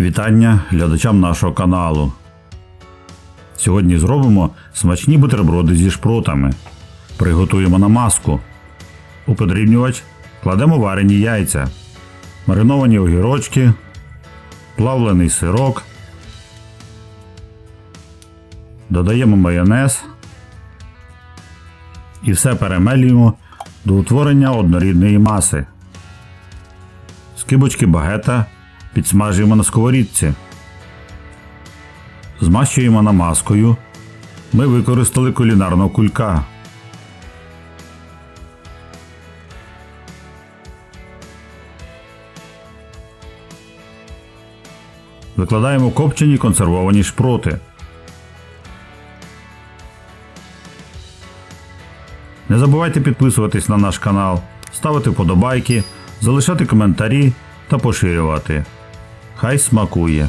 Вітання глядачам нашого каналу. Сьогодні зробимо смачні бутерброди зі шпротами. Приготуємо намазку. У подрібнювач кладемо варені яйця, мариновані огірочки, плавлений сирок. Додаємо майонез і все перемелюємо до утворення однорідної маси. Скибочки багета підсмажуємо на сковорідці. Змащуємо намазкою. Ми використали кулінарного кулька. Викладаємо копчені консервовані шпроти. Не забувайте підписуватись на наш канал, ставити вподобайки, залишати коментарі та поширювати. Хай смакує!